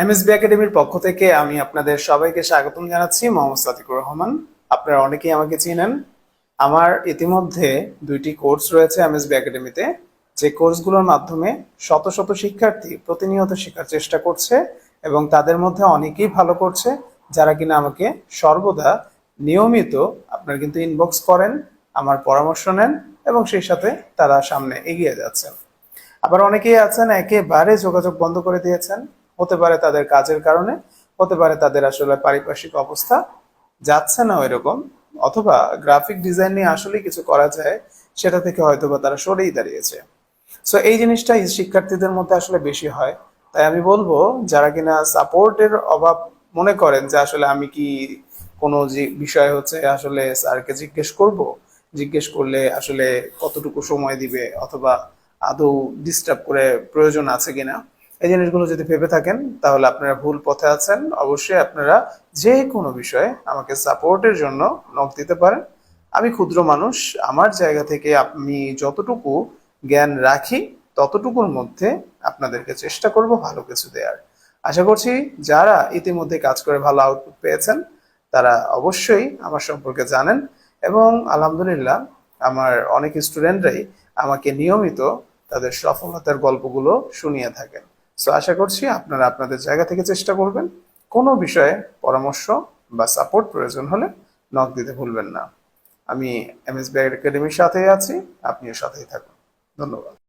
MSB একাডেমির পক্ষ থেকে আমি আপনাদের সবাইকে স্বাগতম জানাচ্ছি, মোহাম্মদ সাদিকুর রহমান। আপনারা অনেকেই আমাকে চিনেন। আমার ইতিমধ্যে দুইটি কোর্স রয়েছে এমএসবি একাডেমিতে যে কোর্সগুলোর মাধ্যমে শত শত শিক্ষার্থী প্রতিনিয়ত শেখার চেষ্টা করছে এবং তাদের মধ্যে অনেকেই ভালো করছে, যারা কিনা আমাকে সর্বদা নিয়মিত আপনারা কিন্তু ইনবক্স করেন, আমার পরামর্শ নেন এবং সেই সাথে তারা সামনে এগিয়ে যাচ্ছেন। আবার অনেকেই আছেন, একেবারে যোগাযোগ বন্ধ করে দিয়েছেন। হতে পারে তাদের কাজের কারণে, হতে পারে তাদের আসলে পারিপার্শ্বিক অবস্থা যাচ্ছে না ওইরকম, অথবা গ্রাফিক ডিজাইন নিয়ে আসলে কিছু করা যায়, সেটা থেকে হয়তো বা তারা সরেই দাঁড়িয়েছে। সো এই জিনিসটা শিক্ষার্থীদের মধ্যে আসলে বেশি হয়। তাই আমি বলব, যারা কিনা সাপোর্টের অভাব মনে করেন যে আসলে আমি কি কোনো যে বিষয় হচ্ছে আসলে স্যারকে জিজ্ঞেস করব, জিজ্ঞেস করলে আসলে কতটুকু সময় দিবে, অথবা আদৌ ডিস্টার্ব করে প্রয়োজন আছে কিনা? এই জিনিসগুলো যদি ভেবে থাকেন, তাহলে আপনারা ভুল পথে আছেন। অবশ্যই আপনারা যে কোনো বিষয়ে আমাকে সাপোর্টের জন্য নক দিতে পারেন। আমি ক্ষুদ্র মানুষ, আমার জায়গা থেকে আমি যতটুকু জ্ঞান রাখি, ততটুকুর মধ্যে আপনাদেরকে চেষ্টা করব ভালো কিছু দেওয়ার আশা করছি যারা ইতিমধ্যে কাজ করে ভালো আউটপুট পেয়েছেন, তারা অবশ্যই আমার সম্পর্কে জানেন এবং আলহামদুলিল্লাহ আমার অনেক স্টুডেন্টরাই আমাকে নিয়মিত তাদের সফলতার গল্পগুলো শুনিয়ে থাকেন। সো আশা করছি আপনারা আপনাদের জায়গা থেকে চেষ্টা করবেন। কোনো বিষয়ে পরামর্শ বা সাপোর্ট প্রয়োজন হলে নক দিতে ভুলবেন না। আমি এমএসবিআই একাডেমির সাথেই আছি। আপনিও সাথেই থাকুন। ধন্যবাদ।